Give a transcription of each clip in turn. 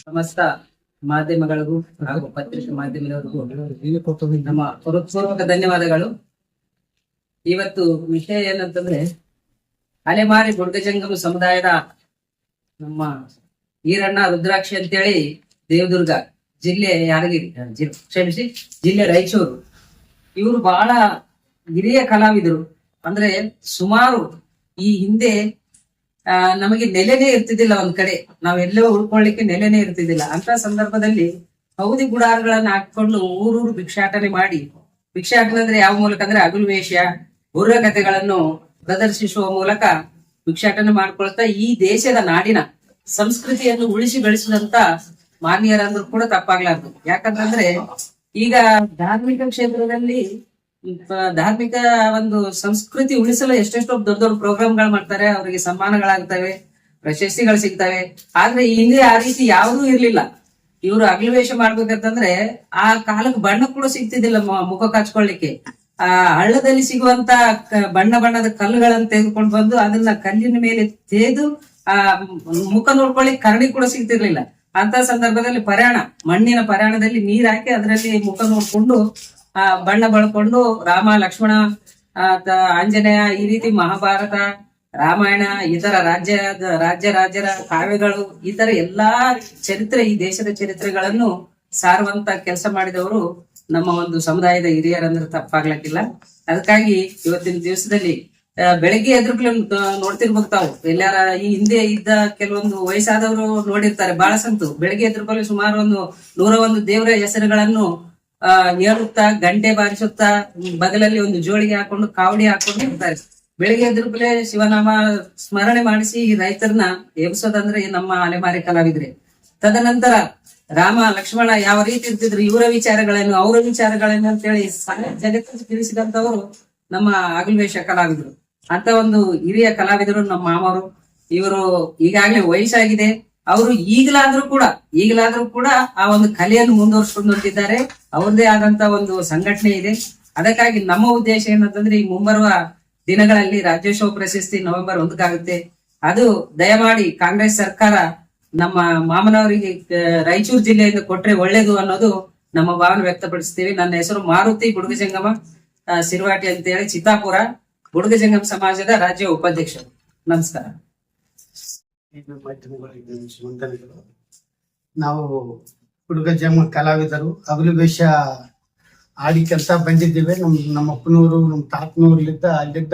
ಸಮಸ್ತ ಮಾಧ್ಯಮಗಳಿಗೂ ಹಾಗೂ ಪತ್ರಿಕೆ ಮಾಧ್ಯಮದವರಿಗೂ ನಮ್ಮ ಹೃತ್ಪೂರ್ವಕ ಧನ್ಯವಾದಗಳು. ಇವತ್ತು ವಿಷಯ ಏನಂತಂದ್ರೆ ಅಲೆಮಾರಿ ಗುಡ್ಗಜಂಗಮ ಸಮುದಾಯದ ನಮ್ಮ ಈರಣ್ಣ ರುದ್ರಾಕ್ಷಿ ಅಂತೇಳಿ ದೇವದುರ್ಗ ಜಿಲ್ಲೆ ಯಾದಗಿರಿ ಆ, ಕ್ಷಮಿಸಿ ಜಿಲ್ಲೆ ರಾಯಚೂರು. ಇವರು ಬಹಳ ಹಿರಿಯ ಕಲಾವಿದರು ಅಂದ್ರೆ ಸುಮಾರು ಈ ಹಿಂದೆ ನಮಗೆ ನೆಲೆನೇ ಇರ್ತಿದ್ದಿಲ್ಲ ಒಂದ್ ಕಡೆ. ನಾವೆಲ್ಲೋ ಉಳ್ಕೊಳ್ಳಿಕ್ಕೆ ನೆಲೆನೇ ಇರ್ತಿದ್ದಿಲ್ಲ. ಅಂತ ಸಂದರ್ಭದಲ್ಲಿ ಹೌದಿ ಗುಡಾರಗಳನ್ನ ಹಾಕೊಂಡು ಊರೂರು ಭಿಕ್ಷಾಟನೆ ಮಾಡಿ. ಭಿಕ್ಷಾಟನೆ ಅಂದ್ರೆ ಯಾವ ಮೂಲಕ ಅಂದ್ರೆ ಅಗುಲ್ವೇಷ ವೇಷ ಕಥೆಗಳನ್ನು ಪ್ರದರ್ಶಿಸುವ ಮೂಲಕ ಭಿಕ್ಷಾಟನೆ ಮಾಡ್ಕೊಳ್ತಾ ಈ ದೇಶದ ನಾಡಿನ ಸಂಸ್ಕೃತಿಯನ್ನು ಉಳಿಸಿ ಬೆಳೆಸಿದಂತ ಮಾನ್ಯರಂದ್ರು ಕೂಡ ತಪ್ಪಾಗ್ಲಾರ್ದು. ಯಾಕಂತಂದ್ರೆ ಈಗ ಧಾರ್ಮಿಕ ಕ್ಷೇತ್ರದಲ್ಲಿ ಧಾರ್ಮಿಕ ಒಂದು ಸಂಸ್ಕೃತಿ ಉಳಿಸಲು ಎಷ್ಟೆಷ್ಟೋ ದೊಡ್ಡ ದೊಡ್ಡ ಪ್ರೋಗ್ರಾಮ್ಗಳು ಮಾಡ್ತಾರೆ, ಅವರಿಗೆ ಸನ್ಮಾನಗಳಾಗ್ತವೆ ಪ್ರಶಸ್ತಿಗಳು ಸಿಗ್ತವೆ. ಆದ್ರೆ ಹಿಂದೆ ಆ ರೀತಿ ಯಾವುದೂ ಇರ್ಲಿಲ್ಲ. ಇವರು ಅಗ್ನಿವೇಶ ಮಾಡ್ಬೇಕಂತಂದ್ರೆ ಆ ಕಾಲಕ್ಕೆ ಬಣ್ಣ ಕೂಡ ಸಿಗ್ತಿದ್ದಿಲ್ಲ ಮುಖ ಕಾಚ್ಕೊಳ್ಳಿಕ್ಕೆ. ಆ ಹಳ್ಳದಲ್ಲಿ ಸಿಗುವಂತ ಬಣ್ಣ ಬಣ್ಣದ ಕಲ್ಲುಗಳನ್ನು ತೆಗೆದುಕೊಂಡು ಬಂದು ಅದನ್ನ ಕಲ್ಲಿನ ಮೇಲೆ ತೇದು, ಆ, ಮುಖ ನೋಡ್ಕೊಳ್ಳಿ ಕರಡಿ ಕೂಡ ಸಿಗ್ತಿರ್ಲಿಲ್ಲ. ಅಂತ ಸಂದರ್ಭದಲ್ಲಿ ಪರ್ಯಾಣ ಮಣ್ಣಿನ ಪರ್ಯಾಣದಲ್ಲಿ ನೀರ್ ಹಾಕಿ ಅದರಲ್ಲಿ ಮುಖ ನೋಡ್ಕೊಂಡು ಆ, ಬಣ್ಣ ಬಳ್ಕೊಂಡು ರಾಮ, ಲಕ್ಷ್ಮಣ ಆಂಜನೇಯ, ಈ ರೀತಿ ಮಹಾಭಾರತ, ರಾಮಾಯಣ, ಇತರ ರಾಜ್ಯ ರಾಜ್ಯ, ರಾಜ್ಯರ ಕಾವ್ಯಗಳು ಇತರ ತರ ಎಲ್ಲಾ ಚರಿತ್ರೆ, ಈ ದೇಶದ ಚರಿತ್ರೆಗಳನ್ನು ಸಾರುವಂತ ಕೆಲಸ ಮಾಡಿದವರು ನಮ್ಮ ಒಂದು ಸಮುದಾಯದ ಹಿರಿಯರಂದ್ರೆ ತಪ್ಪಾಗ್ಲಕ್ಕಿಲ್ಲ. ಅದಕ್ಕಾಗಿ ಇವತ್ತಿನ ದಿವಸದಲ್ಲಿ ಬೆಳಿಗ್ಗೆ ಎದುರುಗಳು ನೋಡ್ತಿರ್ಬೇಕು ತಾವು. ಎಲ್ಲಾರ ಈ ಹಿಂದೆ ಇದ್ದ ಕೆಲವೊಂದು ವಯಸ್ಸಾದವರು ನೋಡಿರ್ತಾರೆ. ಬಹಳ ಸಂತು. ಬೆಳಿಗ್ಗೆ ಎದುರುಗಳು ಸುಮಾರು ಒಂದು ನೂರ ಒಂದು ದೇವರ ಹೆಸರುಗಳನ್ನು ಆ ಹೇಳುತ್ತಾ ಗಂಟೆ ಬಾರಿಸುತ್ತಾ, ಬಗಲಲ್ಲಿ ಒಂದು ಜೋಳಿಗೆ ಹಾಕೊಂಡು, ಕಾವಡಿ ಹಾಕೊಂಡು ಇರ್ತಾರೆ. ಬೆಳಿಗ್ಗೆ ಎದುರುಕಲೆ ಶಿವನಾಮ ಸ್ಮರಣೆ ಮಾಡಿಸಿ ಈ ರೈತರನ್ನ ಎಬ್ಸೋದಂದ್ರೆ ನಮ್ಮ ಅಲೆಮಾರಿ ಕಲಾವಿದ್ರೆ. ತದನಂತರ ರಾಮ, ಲಕ್ಷ್ಮಣ ಯಾವ ರೀತಿ ಇರ್ತಿದ್ರು, ಇವರ ವಿಚಾರಗಳೇನು, ಅವರ ವಿಚಾರಗಳೇನು ಅಂತ ಹೇಳಿ ಜಗತ್ತಿಗೆ ತಿಳಿಸಿದಂತವರು ನಮ್ಮ ಅಗಲ್ವೇಶ ಕಲಾವಿದರು. ಅಂತ ಒಂದು ಹಿರಿಯ ಕಲಾವಿದರು ನಮ್ಮ ಮಾಮರು ಇವರು ಈಗಾಗಲೇ ವಯಸ್ಸಾಗಿದೆ. ಅವರು ಈಗಲಾದ್ರೂ ಕೂಡ ಈಗಲಾದ್ರೂ ಕೂಡ ಆ ಒಂದು ಕಲೆಯನ್ನು ಮುಂದುವರ್ಸ್ಕೊಂಡು ಹೊರಟಿದ್ದಾರೆ ಅವ್ರದೇ ಆದಂತ ಒಂದು ಸಂಘಟನೆ ಇದೆ. ಅದಕ್ಕಾಗಿ ನಮ್ಮ ಉದ್ದೇಶ ಏನಂತಂದ್ರೆ ಈ ಮುಂಬರುವ ದಿನಗಳಲ್ಲಿ ರಾಜ್ಯೋತ್ಸವ ಪ್ರಶಸ್ತಿ ನವೆಂಬರ್ ಒಂದಕ್ಕಾಗುತ್ತೆ ಅದು ದಯಮಾಡಿ ಕಾಂಗ್ರೆಸ್ ಸರ್ಕಾರ ನಮ್ಮ ಮಾಮನವರಿಗೆ ರಾಯಚೂರು ಜಿಲ್ಲೆಯಿಂದ ಕೊಟ್ರೆ ಒಳ್ಳೇದು ಅನ್ನೋದು ನಮ್ಮ ಭಾವನೆ ವ್ಯಕ್ತಪಡಿಸ್ತೀವಿ. ನನ್ನ ಹೆಸರು ಮಾರುತಿ ಗುಡುಗಜಂಗಮ ಸಿರ್ವಾಟಿ ಅಂತ ಹೇಳಿ ಚಿತ್ತಾಪುರ ಗುಡುಗಜಂಗಮ ಸಮಾಜದ ರಾಜ್ಯ ಉಪಾಧ್ಯಕ್ಷರು. ನಮಸ್ಕಾರ. ನಾವು ಹುಡುಗ ಜಮ್ಮ ಕಲಾವಿದರು ಹಗಲು ವೇಷ ಕೆಲಸ ಬಂದಿದ್ದೇವೆ. ನಮ್, ನಮ್ಮ ಅಪ್ಪನವರು, ನಮ್ಮ ತಾತನೂರ್ಲಿದ್ದ ಅಲ್ಲಿದ್ದ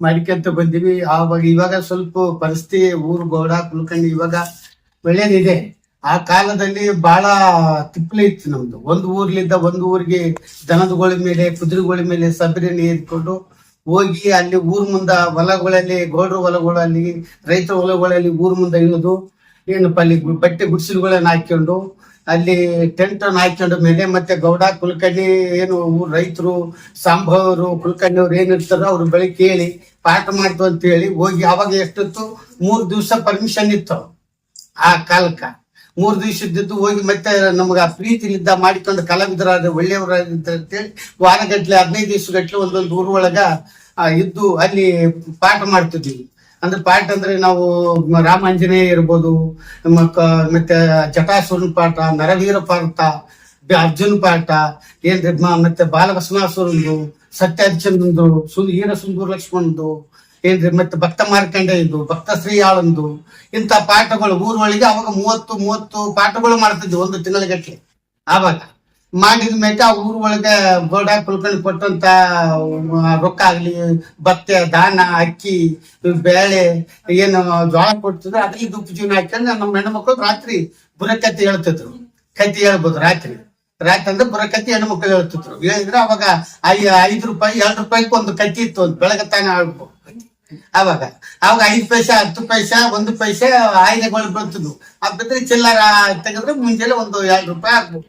ಮಾಡಿಕಂತ ಬಂದಿವಿ. ಆವಾಗ, ಇವಾಗ ಸ್ವಲ್ಪ ಪರಿಸ್ಥಿತಿ ಊರು, ಗೌಡ ಕುಲ್ಕಂಡಿ ಇವಾಗ ಒಳ್ಳೇದಿದೆ. ಆ ಕಾಲದಲ್ಲಿ ಬಹಳ ತಿಪ್ಪಲೆ ಇತ್ತು ನಮ್ದು. ಒಂದು ಊರ್ಲಿದ್ದ ಒಂದು ಊರಿಗೆ ದನದಗಳ ಮೇಲೆ, ಕುದುರೆಗಳ ಮೇಲೆ ಸಬರಿನ ಏರ್ಕೊಂಡು ಹೋಗಿ ಅಲ್ಲಿ ಊರ್ ಮುಂದ ಹೊಲಗಳಲ್ಲಿ, ಗೌಡ್ರ ಹೊಲಗಳಲ್ಲಿ, ರೈತರ ಹೊಲಗಳಲ್ಲಿ ಊರ್ ಮುಂದೆ ಇಳಿದು ಏನಪ್ಪ ಅಲ್ಲಿ ಬಟ್ಟೆ ಗುಡಿಸಲುಗಳನ್ನ ಹಾಕೊಂಡು ಅಲ್ಲಿ ಟೆಂಟ್ ಅನ್ನ ಹಾಕೊಂಡ ಮೇಲೆ ಮತ್ತೆ ಗೌಡ, ಕುಲಕರ್ಣಿ ಏನು ರೈತರು ಸಾಂಬವರು ಕುಲಕರ್ಣಿ ಅವ್ರು ಏನಿರ್ತಾರೋ ಅವ್ರ ಬಳಿ ಕೇಳಿ ಪಾಠ ಮಾಡ್ತು ಅಂತ ಹೇಳಿ ಹೋಗಿ ಅವಾಗ ಎಷ್ಟೊತ್ತು? ಮೂರ್ ದಿವಸ ಪರ್ಮಿಷನ್ ಇತ್ತು ಆ ಕಾಲಕ್ಕ. ಮೂರ್ ದಿವಸದ್ದು ಹೋಗಿ ಮತ್ತೆ ನಮ್ಗ ಆ ಪ್ರೀತಿಲಿದ್ದ ಮಾಡಿಕೊಂಡು ಕಲಾವಿದರಾದ ಅಂತ ಹೇಳಿ ವಾರಗಟ್ಲೆ, ಹದಿನೈದು ದಿವಸ ಗಟ್ಲೆ ಒಂದೊಂದು ಊರೊಳಗ ಇದ್ದು ಅಲ್ಲಿ ಪಾಠ ಮಾಡ್ತಿದ್ವಿ. ಅಂದ್ರೆ ಪಾಠ ಅಂದ್ರೆ ನಾವು ರಾಮಾಂಜನೇಯ ಇರ್ಬೋದು ಮತ್ತೆ ಜಟಾಸುರನ್ ಪಾಠ, ನರವೀರ ಪಾಠ ಅರ್ಜುನ್ ಪಾಠ, ಏನ್ರಿ ಮ- ಮತ್ತೆ ಬಾಲಬಸವಾಸುರಂದು ಸತ್ಯಹರಿಚಂದ್ರಂದು ಸುಂದ ಈರ ಸುಂದೂರ್ ಲಕ್ಷ್ಮಣಂದು ಏನ್ರಿ, ಮತ್ತೆ ಭಕ್ತ ಮಾರ್ಕಂಡೆ ಇದು, ಭಕ್ತ ಶ್ರೀಯಾಳಂದು, ಇಂಥ ಪಾಠಗಳು ಊರೊಳಗೆ ಅವಾಗ ಮೂವತ್ತು ಮೂವತ್ತು ಪಾಠಗಳು ಮಾಡ್ತಿದ್ವಿ ಒಂದು ತಿಂಗಳಗಟ್ಟಲೆ ಆವಾಗ ಮಾಡಿದ ಮೇಲೆ ಆ ಊರ್ ಒಳಗೆ ಗೋಡ ಕುಲ್ಕೊಂಡು ಕೊಟ್ಟಂತ ರೊಕ್ಕ ಆಗ್ಲಿ ಭತ್ತ ದಾನ, ಅಕ್ಕಿ, ಬೇಳೆ, ಏನು ಜೋಳ ಕೊಡ್ತಿದ್ರು ಅದಕ್ಕೆ ದುಪ್ಪು ಜೀವನ ಹಾಕೊಂಡು ನಮ್ಮ ಹೆಣ್ಮಕ್ಳು ರಾತ್ರಿ ಬುರಕತ್ತಿ ಹೇಳ್ತಿದ್ರು. ಕತ್ತಿ ಹೇಳ್ಬೋದು ರಾತ್ರಿ. ರಾತ್ರಿ ಅಂದ್ರೆ ಬುರಕತ್ತಿ ಹೆಣ್ಮಕ್ಳು ಹೇಳ್ತಿದ್ರು. ಹೇಳಿದ್ರೆ ಅವಾಗ ಐ, ಐದು ರೂಪಾಯಿ, ಎರಡು ರೂಪಾಯಿಗೆ ಒಂದು ಕತ್ತಿ ಇತ್ತು ಒಂದು ಬೆಳಗ್ಗೆ ತಾನೇ ಆಡ್ಬೋದು ಅವಾಗ ಅವಾಗ ಐದು ಪೈಸೆ, ಹತ್ತು ಪೈಸೆ, ಒಂದು ಪೈಸೆ ಆಯ್ದೆಗಳು ಬೀಳ್ತಿದ್ವು ಅದ್ ಬಿದ್ರೆ ಚಿಲ್ಲರ ತೆಗೆದ್ರೆ ಮುಂಜಾನೆ ಒಂದು ಎರಡು ರೂಪಾಯಿ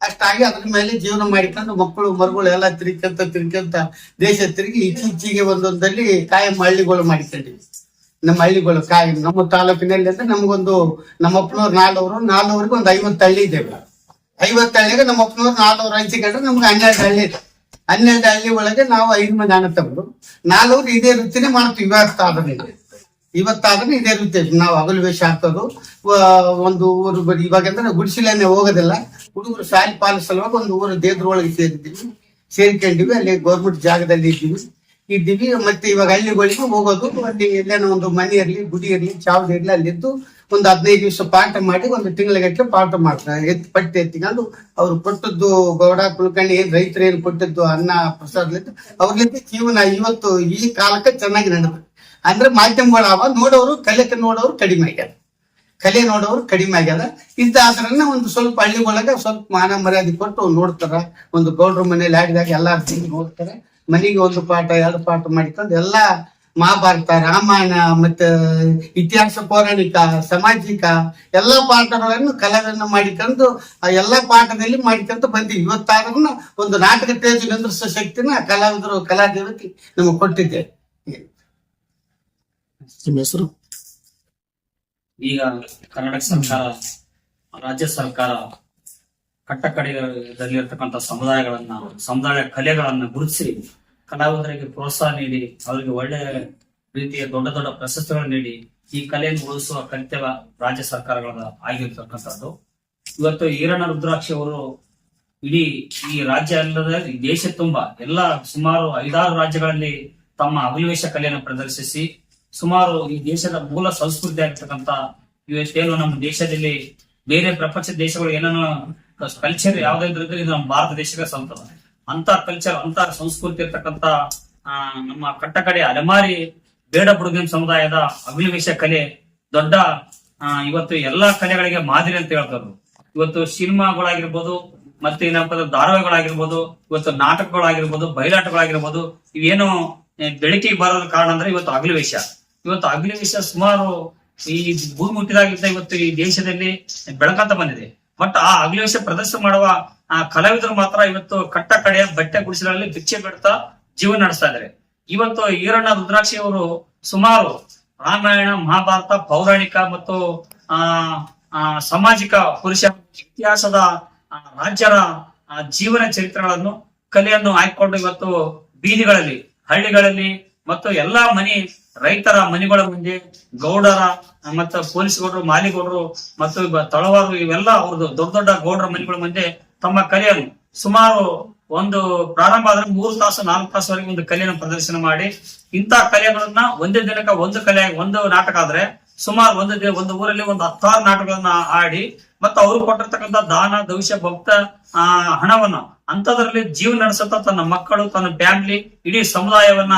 ಅಷ್ಟಾಗಿ ಅದ್ರ ಮೇಲೆ ಜೀವನ ಮಾಡಿಕೊಂಡು ಮಕ್ಕಳು, ಮರುಗಳು ಎಲ್ಲ ತಿರ್ಕೊಂತ ತಿರ್ಕೊಂತ ದೇಶ ತಿರುಗಿ ಇತ್ತೀಚೆಗೆ ಒಂದೊಂದಲ್ಲಿ ಕಾಯಂ ಹಳ್ಳಿಗಳು ಮಾಡಿಕೊಂಡಿವಿ. ನಮ್ಮ ಹಳ್ಳಿಗಳು ಕಾಯಿ, ನಮ್ಮ ತಾಲೂಕಿನಲ್ಲಿ ಅಂದ್ರೆ ನಮಗೊಂದು ನಮ್ಮ ಅಪ್ಪನವ್ರು ನಾಲ್ವರು ನಾಲ್ವರಿಗೆ ಒಂದು ಐವತ್ತು ಹಳ್ಳಿ ಇದ್ದೇವೆ. ಐವತ್ತು ಹಳ್ಳಿಗೆ ನಮ್ಮ ಅಪ್ಪನವ್ರು ನಾಲ್ವರು ಹಂಚಿಕೊಂಡ್ರೆ ನಮ್ಗೆ ಹನ್ನೆರಡು ಹಳ್ಳಿ ಇದೆ. ಹನ್ನೆರಡು ಹಳ್ಳಿ ಒಳಗೆ ನಾವು ಐದು ಅಣ್ಣ ತಗೊಂಡು ನಾಲ್ವರು ಇದೇ ವೃತ್ತಿನೇ ಮಾಡ್ತೀವಿ. ಇವತ್ತಾದ್ರೆ ಇವತ್ತಾದ್ರೆ ಇದೇ ವೃತ್ತಿ ನಾವು ಹಗಲು ವೇಷ ಹಾಕೋದು ಒಂದು ಊರು ಬರೀ ಇವಾಗ ಅಂದ್ರೆ ಗುಡಿಸಿಲನ್ನೇ ಹೋಗೋದಿಲ್ಲ. ಹುಡುಗರು ಸಾಲಿ ಪಾಲ ಸಲುವಾಗಿ ಒಂದು ಊರು ದೇವ್ರೊಳಗೆ ಸೇರಿದ್ದೀವಿ. ಸೇರ್ಕೊಂಡಿವಿ. ಅಲ್ಲಿ ಗೌರ್ಮೆಂಟ್ ಜಾಗದಲ್ಲಿ ಇದ್ದೀವಿ. ಇದ್ದೀವಿ. ಮತ್ತೆ ಇವಾಗ ಹಳ್ಳಿಗಳಿಗೆ ಹೋಗೋದು ಅಲ್ಲಿ ಎಲ್ಲೇನೋ ಒಂದು ಮನೆ ಇರ್ಲಿ, ಗುಡಿ ಇರಲಿ, ಚಾವ್ದು ಇರ್ಲಿ, ಅಲ್ಲಿದ್ದು ಒಂದು ಹದಿನೈದು ದಿವಸ ಪಾಠ ಮಾಡಿ ಒಂದು ತಿಂಗಳಿಗಟ್ಟಲೆ ಪಾಠ ಮಾಡ್ತಾರೆ. ಎತ್ ಪಟ್ಟಿ ಎತ್ತಿಕೊಂಡು ಅವ್ರು ಕೊಟ್ಟದ್ದು ಗೌಡ, ಕುಲಕರ್ಣಿ ಏನ್ ರೈತರು ಏನ್ ಕೊಟ್ಟದ್ದು ಅನ್ನ ಪ್ರಸಾದ್ಲಿದ್ದು ಅವ್ರಲಿಂದ ಜೀವನ ಇವತ್ತು ಈ ಕಾಲಕ್ಕೆ ಚೆನ್ನಾಗಿ ನಡೆದು ಅಂದ್ರೆ ಮಾಧ್ಯಮಗಳು ಅವ ನೋಡೋರು ಕಲೆಕ್ಕೆ ನೋಡೋರು ಕಡಿಮೆ ಆಗ್ಯಾರ. ಕಲೆ ನೋಡೋರು ಕಡಿಮೆ ಆಗ್ಯದ ಇದ್ದಾದ್ರನ್ನ ಒಂದು ಸ್ವಲ್ಪ ಹಳ್ಳಿ ಒಳಗೆ ಸ್ವಲ್ಪ ಮಾನ ಮರ್ಯಾದೆ ಕೊಟ್ಟು ನೋಡ್ತಾರ. ಒಂದು ಗೌಡ್ರ ಮನೇಲಿ ಆಡಿದಾಗ ಎಲ್ಲಾರು ತಿಂದು ನೋಡ್ತಾರೆ. ಮನೆಗೆ ಒಂದು ಪಾಠ, ಎರಡು ಪಾಠ ಮಾಡಿಕೊಂಡು ಎಲ್ಲಾ ಮಹಾಭಾರತ ರಾಮಾಯಣ ಮತ್ತೆ ಇತಿಹಾಸ ಪೌರಾಣಿಕ ಸಾಮಾಜಿಕ ಎಲ್ಲಾ ಪಾಠಗಳನ್ನು ಕಲೆಗಳನ್ನು ಮಾಡಿಕೊಂಡು ಆ ಎಲ್ಲಾ ಪಾಠದಲ್ಲಿ ಮಾಡಿಕೊಂಡು ಬಂದಿವಿ. ಇವತ್ತಾದ್ರೂ ಒಂದು ನಾಟಕ ತೇಜು ನಿಂದ್ರಿಸೋ ಶಕ್ತಿನ ಕಲಾವಿದರು ಕಲಾದೇವತೆ ನಮಗೆ ಕೊಟ್ಟಿದ್ದೆ ನಿಮ್ಮ ಹೆಸರು? ಈಗ ಕರ್ನಾಟಕ ಸರ್ಕಾರ ರಾಜ್ಯ ಸರ್ಕಾರ ಕಟ್ಟಕಡೆಯಲ್ಲಿರ್ತಕ್ಕಂಥ ಸಮುದಾಯಗಳನ್ನ ಸಮುದಾಯ ಕಲೆಗಳನ್ನ ಗುರುತಿಸಿ ಕಲಾವಿದರಿಗೆ ಪ್ರೋತ್ಸಾಹ ನೀಡಿ, ಅವರಿಗೆ ಒಳ್ಳೆ ರೀತಿಯ ದೊಡ್ಡ ದೊಡ್ಡ ಪ್ರಶಸ್ತಿಗಳನ್ನು ನೀಡಿ, ಈ ಕಲೆಯನ್ನು ಉಳಿಸುವ ಕರ್ತವ್ಯ ರಾಜ್ಯ ಸರ್ಕಾರಗಳ ಆಗಿರ್ತಕ್ಕಂಥದ್ದು. ಇವತ್ತು ಈರಣ್ಣ ರುದ್ರಾಕ್ಷಿ ಅವರು ಇಡೀ ಈ ರಾಜ್ಯ ಅಲ್ಲದ ದೇಶ ತುಂಬಾ ಎಲ್ಲ ಸುಮಾರು ಐದಾರು ರಾಜ್ಯಗಳಲ್ಲಿ ತಮ್ಮ ಅಭಿವೇಶ ಕಲೆಯನ್ನು ಪ್ರದರ್ಶಿಸಿ, ಸುಮಾರು ಈ ದೇಶದ ಮೂಲ ಸಂಸ್ಕೃತಿ ಆಗಿರ್ತಕ್ಕಂಥ ಇವತ್ತೇನು ನಮ್ಮ ದೇಶದಲ್ಲಿ ಬೇರೆ ಪ್ರಪಂಚ ದೇಶಗಳು ಏನೇನೋ ಕಲ್ಚರ್ ಯಾವ್ದಾದ್ರು ಇದ್ರೆ ಇದು ನಮ್ಮ ಭಾರತ ದೇಶಕ್ಕೆ ಸಲ್ತದ ಅಂತ ಕಲ್ಚರ್ ಅಂತ ಸಂಸ್ಕೃತಿ ಇರ್ತಕ್ಕಂತ ನಮ್ಮ ಕಟ್ಟಕಡೆ ಅಲೆಮಾರಿ ಬೇಡ ಬುಡುಗಿನ ಸಮುದಾಯದ ಅಭಿನಿವೇಶ ಕಲೆ ದೊಡ್ಡ ಇವತ್ತು ಎಲ್ಲಾ ಕಲೆಗಳಿಗೆ ಮಾದರಿ ಅಂತ ಹೇಳ್ತಾರೆ ಇವತ್ತು ಸಿನಿಮಾಗಳಾಗಿರ್ಬೋದು, ಮತ್ತೆ ಏನಪ್ಪ ಧಾರಾವಾಹಿಗಳಾಗಿರ್ಬೋದು, ಇವತ್ತು ನಾಟಕಗಳಾಗಿರ್ಬೋದು, ಬಯಲಾಟಗಳಾಗಿರ್ಬೋದು, ಇವೇನು ಬೆಳಕಿ ಬೆಳಕಿಗೆ ಬರೋದ ಕಾರಣ ಅಂದ್ರೆ ಇವತ್ತು ಅಗ್ಲಿವೇಶ ಇವತ್ತು ಅಗ್ನಿವೇಶ ಸುಮಾರು ಈ ಭೂಮಿ ಮುಟ್ಟಿದಾಗಿಂತ ಇವತ್ತು ಈ ದೇಶದಲ್ಲಿ ಬೆಳಕಂತ ಬಂದಿದೆ. ಬಟ್ ಆ ಅಗ್ನಿವೇಶ ಪ್ರದರ್ಶನ ಮಾಡುವ ಆ ಕಲಾವಿದರು ಮಾತ್ರ ಇವತ್ತು ಕಟ್ಟ ಕಡೆಯ ಬಟ್ಟೆ ಗುಡಿಸಲಲ್ಲಿ ಭಿಕ್ಷೆ ಬಿಡ್ತಾ ಜೀವನ ನಡೆಸ್ತಾ ಇದ್ದಾರೆ ಇವತ್ತು ಈರಣ್ಣ ರುದ್ರಾಕ್ಷಿ ಅವರು ಸುಮಾರು ರಾಮಾಯಣ, ಮಹಾಭಾರತ, ಪೌರಾಣಿಕ ಮತ್ತು, ಆ ಸಾಮಾಜಿಕ ಪುರುಷ ಇತಿಹಾಸದ ರಾಜ್ಯರ ಜೀವನ ಚರಿತ್ರೆಗಳನ್ನು, ಕಲೆಯನ್ನು ಹಾಕಿಕೊಂಡು ಇವತ್ತು ಬೀದಿಗಳಲ್ಲಿ, ಹಳ್ಳಿಗಳಲ್ಲಿ ಮತ್ತು ಎಲ್ಲಾ ಮನೆ ರೈತರ ಮನೆಗಳ ಮುಂದೆ ಗೌಡರ ಮತ್ತು ಪೊಲೀಸ್ ಗೌಡರು ಮಾಲಿಗೌಡರು ಮತ್ತು ತಳವಾರು ಇವೆಲ್ಲ ಅವ್ರದ್ದು ದೊಡ್ಡ ದೊಡ್ಡ ಗೌಡರ ಮನೆಗಳ ಮುಂದೆ ತಮ್ಮ ಕಲೆಯನ್ನು ಸುಮಾರು ಒಂದು ಪ್ರಾರಂಭ ಆದ್ರೆ ಮೂರು ತಾಸು, ನಾಲ್ಕು ತಾಸುವರೆಗೆ ಒಂದು ಕಲೆಯನ್ನು ಪ್ರದರ್ಶನ ಮಾಡಿ. ಇಂತಹ ಕಲೆಗಳನ್ನ ಒಂದೇ ದಿನಕ್ಕೆ ಒಂದು ಕಲೆ, ಒಂದು ನಾಟಕ ಆದ್ರೆ ಸುಮಾರು ಒಂದು ದಿನ, ಒಂದು ಊರಲ್ಲಿ ಒಂದು ಹತ್ತಾರು ನಾಟಕಗಳನ್ನ ಆಡಿ ಮತ್ತೆ ಅವರು ಕೊಟ್ಟಿರ್ತಕ್ಕಂಥ ದಾನ ದವಿಷ್ಯ ಭಕ್ತ, ಆ, ಹಣವನ್ನ ಅಂತದ್ರಲ್ಲಿ ಜೀವನ ನಡೆಸುತ್ತ ತನ್ನ ಮಕ್ಕಳು, ತನ್ನ ಫ್ಯಾಮಿಲಿ ಇಡೀ ಸಮುದಾಯವನ್ನ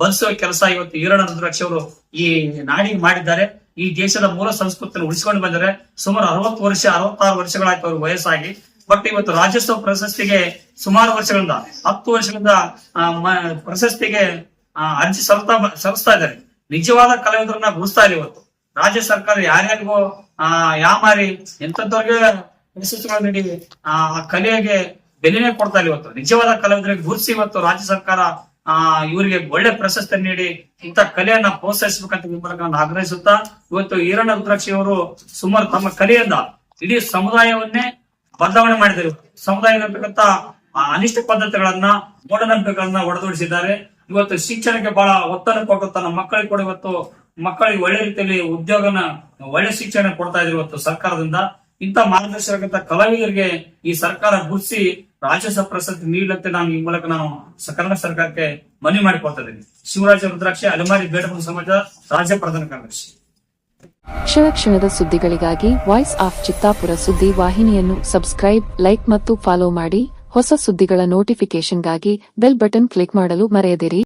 ಬಲಿಸುವ ಕೆಲಸ ಇವತ್ತು ಈರಣ್ಣ ರುದ್ರಾಕ್ಷಿ ಅವರು ಈ ನಾಡಿಗೆ ಮಾಡಿದ್ದಾರೆ. ಈ ದೇಶದ ಮೂಲ ಸಂಸ್ಕೃತಿಯನ್ನು ಉಳಿಸಿಕೊಂಡು ಬಂದರೆ ಸುಮಾರು ಅರವತ್ತು ವರ್ಷ, ಅರವತ್ತಾರು ವರ್ಷಗಳಾಯ್ತು ಅವ್ರ ವಯಸ್ಸಾಗಿ. ಬಟ್ ಇವತ್ತು ರಾಜ್ಯೋತ್ಸವ ಪ್ರಶಸ್ತಿಗೆ ಸುಮಾರು ವರ್ಷಗಳಿಂದ, ಹತ್ತು ವರ್ಷಗಳಿಂದ ಪ್ರಶಸ್ತಿಗೆ ಅರ್ಜಿ ಸಲ್ತಾ ಸಲ್ಲಿಸ್ತಾ ಇದ್ದಾರೆ. ನಿಜವಾದ ಕಲಾವಿದರನ್ನ ಗುರುಸ್ತಾ ಇಲ್ಲ ಇವತ್ತು. ರಾಜ್ಯ ಸರ್ಕಾರ ಯಾರ್ಯಾರಿಗೋ, ಆ ಯಾಮಾರಿ ಎಂತವ್ರಿಗೆ ಪ್ರಶಸ್ತಿಗಳನ್ನು ನೀಡಿ, ಆ ಕಲೆಗೆ ಬೆಲೆನೇ ಕೊಡ್ತಾ ಇಲ್ಲ ಇವತ್ತು. ನಿಜವಾದ ಕಲಾವಿದರಿಗೆ ಗುರುಸಿ ಇವತ್ತು ರಾಜ್ಯ ಸರ್ಕಾರ, ಆ, ಇವರಿಗೆ ಒಳ್ಳೆ ಪ್ರಶಸ್ತಿ ನೀಡಿ, ಇಂಥ ಕಲೆಯನ್ನ ಪ್ರೋತ್ಸಾಹಿಸಬೇಕಂತ ಮೂಲಕ ಆಗ್ರಹಿಸುತ್ತಾ, ಇವತ್ತು ಈರಣ್ಣ ರುದ್ರಾಕ್ಷಿ ಅವರು ಸುಮಾರು ತಮ್ಮ ಕಲೆಯಿಂದ ಇಡೀ ಸಮುದಾಯವನ್ನೇ ಬದಲಾವಣೆ ಮಾಡಿದರು. ಸಮುದಾಯದ ಅನಿಷ್ಟ ಪದ್ಧತಿಗಳನ್ನ ಮೂಢನಂಬಿಕೆಗಳನ್ನ ಹೊಡೆದೋಡಿಸಿದ್ದಾರೆ ಇವತ್ತು ಶಿಕ್ಷಣಕ್ಕೆ ಬಹಳ ಒತ್ತನ್ನು ಕೊಟ್ಟು ತನ್ನ ಮಕ್ಕಳಿಗೆ ಕೂಡ ಇವತ್ತು ಮಕ್ಕಳಿಗೆ ಒಳ್ಳೆ ರೀತಿಯಲ್ಲಿ ಉದ್ಯೋಗನ, ಒಳ್ಳೆ ಶಿಕ್ಷಣ ಕೊಡ್ತಾ ಇದ್ರು ಇವತ್ತು ಸರ್ಕಾರದಿಂದ. ಇಂತ ಮಾರ್ಗದರ್ಶಕ ಕಲಾವಿದರಿಗೆ ಈ ಸರ್ಕಾರ ಗುರ್ಸಿ ರಾಜ್ಯೋತ್ಸವ ಪ್ರಶಸ್ತಿ ನೀಡಲಂತೆ ನಾನು ಈ ಮೂಲಕ ನಾನು ಕನ್ನಡ ಸರ್ಕಾರಕ್ಕೆ ಮನವಿ ಮಾಡಿಕೊಳ್ತಾ ಇದ್ದೀನಿ. ಶಿವರಾಜ ರುದ್ರಾಕ್ಷಿ, ಅಲೆಮಾರಿ ಬೇಡಪ್ಪ ಸಮಾಜ ರಾಜ್ಯ ಪ್ರಧಾನ ಕಾರ್ಯದರ್ಶಿ. ಕ್ಷಣ ಕ್ಷಣದ ಸುದ್ದಿಗಳಿಗಾಗಿ ವಾಯ್ಸ್ ಆಫ್ ಚಿತ್ತಾಪುರ ಸುದ್ದಿ ವಾಹಿನಿಯನ್ನು ಸಬ್ಸ್ಕ್ರೈಬ್, ಲೈಕ್ ಮತ್ತು ಫಾಲೋ ಮಾಡಿ. ಹೊಸ ಸುದ್ದಿಗಳ ನೋಟಿಫಿಕೇಶನ್ಗಾಗಿ ಬೆಲ್ ಬಟನ್ ಕ್ಲಿಕ್ ಮಾಡಲು ಮರೆಯದಿರಿ.